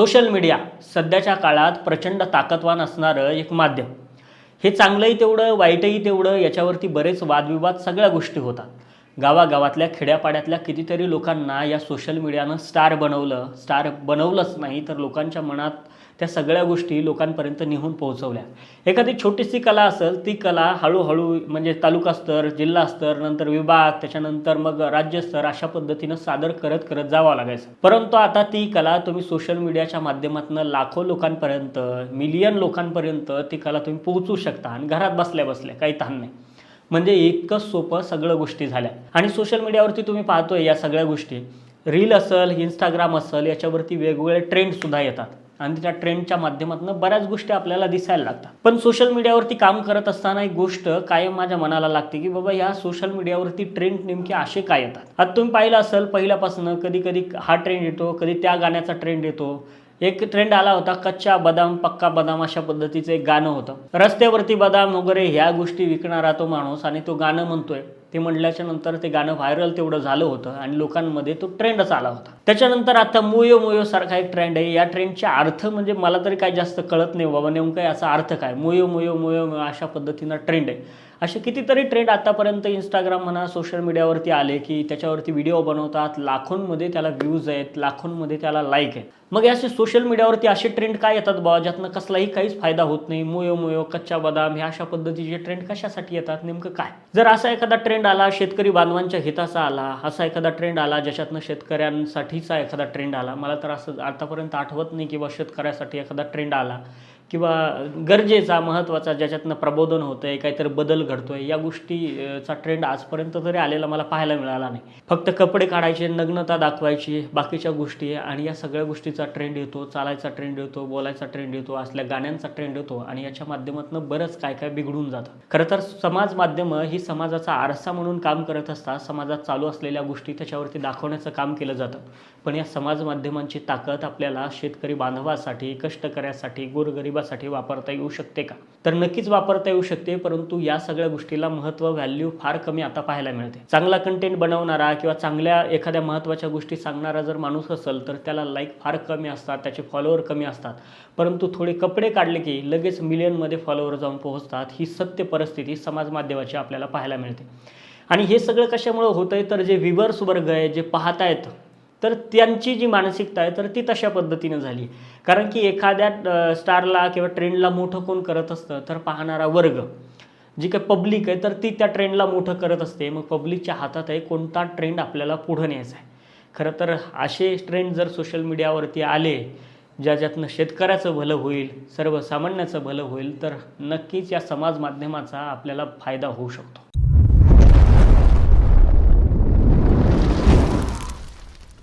Social media सध्याच्या काळात प्रचंड ताकदवान असणारं एक माध्यम. हे चांगलंही तेवढं वाईटही तेवढं याच्यावरती बरेच वादविवाद सगळ्या गोष्टी होतात. गावागावातल्या खेड्यापाड्यातल्या कितीतरी लोकांना या सोशल मीडियानं स्टार बनवलं. स्टार बनवलंच नाही तर लोकांच्या मनात त्या सगळ्या गोष्टी लोकांपर्यंत नेहून पोहोचवल्या. एखादी छोटीशी कला असेल ती कला हळूहळू म्हणजे तालुका स्तर जिल्हा स्तर नंतर विभाग त्याच्यानंतर मग राज्यस्तर अशा पद्धतीनं सादर करत करत जावं लागायचं. परंतु आता ती कला तुम्ही सोशल मीडियाच्या माध्यमातून लाखो लोकांपर्यंत मिलियन लोकांपर्यंत ती कला तुम्ही पोहोचू शकता. आणि घरात बसल्या बसल्या काही ताण नाही. म्हणजे इतकं सोपं सगळं गोष्टी झाल्या. आणि सोशल मीडियावरती तुम्ही पाहतोय या सगळ्या गोष्टी. रील असेल इंस्टाग्राम असेल याच्यावरती वेगवेगळे ट्रेंडसुद्धा येतात. आणि त्या ट्रेंडच्या माध्यमातून बऱ्याच गोष्टी आपल्याला दिसायला लागतात. पण सोशल मीडियावरती काम करत असताना एक गोष्ट कायम माझ्या मनाला लागते की बाबा या सोशल मीडियावरती ट्रेंड नेमके असे काय येतात? आता तुम्ही पाहिलं असेल पहिल्यापासून कधी कधी हा ट्रेंड येतो कधी त्या गाण्याचा ट्रेंड येतो. एक ट्रेंड आला होता कच्चा बदाम पक्का बदाम अशा पद्धतीचं एक गाणं होतं. रस्त्यावरती बदाम वगैरे ह्या गोष्टी विकणारा तो माणूस आणि तो गाणं म्हणतोय. ते म्हटल्याच्या नंतर ते गाणं व्हायरल तेवढं झालं होतं आणि लोकांमध्ये तो ट्रेंडच आला होता. त्याच्यानंतर आता मोयो मोयो सारखा एक ट्रेंड आहे. या ट्रेंडचे अर्थ म्हणजे मला तरी काय जास्त कळत नाही बाबा नेमकं याचा अर्थ काय? मोयो मोयो मोयो अशा पद्धतीनं ट्रेंड आहे. असे कितीतरी ट्रेंड आतापर्यंत इंस्टाग्राम म्हणा सोशल मीडियावरती आले की त्याच्यावरती व्हिडिओ बनवतात. लाखोंमध्ये त्याला व्ह्यूज आहेत लाखोंमध्ये त्याला लाईक आहेत. मग असे सोशल मीडियावरती असे ट्रेंड काय येतात बाबा ज्यातनं कसलाही काहीच फायदा होत नाही? मोयो मोयो कच्चा बदाम ह्या अशा पद्धतीचे ट्रेंड कशासाठी येतात? नेमकं काय? जर असा एखादा ट्रेंड आला शेतकरी बांधवांच्या हिताचा आला असा एखादा ट्रेंड आला ज्याच्यातनं शेतकऱ्यांसाठीचा एखादा ट्रेंड आला. मला तर असं आतापर्यंत आठवत नाही किंवा शेतकऱ्यासाठी एखादा ट्रेंड आला. किंवा गरजेचा महत्त्वाचा ज्याच्यातनं प्रबोधन होतं आहे काहीतरी बदल घडतो आहे या गोष्टीचा ट्रेंड आजपर्यंत तरी आलेला मला पाहायला मिळाला नाही. फक्त कपडे काढायचे नग्नता दाखवायची बाकीच्या गोष्टी आणि या सगळ्या गोष्टीचा ट्रेंड येतो चालायचा ट्रेंड येतो बोलायचा ट्रेंड येतो असल्या गाण्यांचा ट्रेंड येतो आणि याच्या माध्यमातून बरंच काय काय बिघडून जातं. खरं तर समाज माध्यमं ही समाजाचा आरसा म्हणून काम करत असतात समाजात चालू असलेल्या गोष्टी त्याच्यावरती दाखवण्याचं काम केलं जातं. पण या समाज माध्यमांची ताकद आपल्याला शेतकरी बांधवासाठी कष्टकऱ्यासाठी गोरगरिबासाठी वापरता येऊ शकते का? तर नक्कीच वापरता येऊ शकते परंतु या सगळ्या गोष्टीला महत्त्व व्हॅल्यू फार कमी आता पाहायला मिळते. चांगला कंटेंट बनवणारा किंवा चांगल्या एखाद्या महत्त्वाच्या गोष्टी सांगणारा जर माणूस असेल तर त्याला लाईक फार कमी असतात त्याचे फॉलोअर कमी असतात. परंतु थोडे कपडे काढले की लगेच मिलियनमध्ये फॉलोअर जाऊन पोहोचतात ही सत्य परिस्थिती समाज माध्यमाची आपल्याला पाहायला मिळते. आणि हे सगळं कशामुळं होतंय? तर जे व्हिवर्स वर्ग आहे जे पाहतायत तर त्यांची जी मानसिकता आहे तर ती तशा पद्धतीनं झाली. कारण की एखाद्या स्टारला किंवा ट्रेंडला मोठं कोण करत असतं तर पाहणारा वर्ग. जी काही पब्लिक आहे तर ती त्या ट्रेंडला मोठं करत असते. मग पब्लिकच्या हातात आहे कोणता ट्रेंड आपल्याला पुढं न्यायचा आहे. खरं तर असे ट्रेंड जर सोशल मीडियावरती आले ज्याच्यातनं शेतकऱ्याचं भलं होईल सर्वसामान्याचं भलं होईल तर नक्कीच या समाज माध्यमाचा आपल्याला फायदा होऊ शकतो.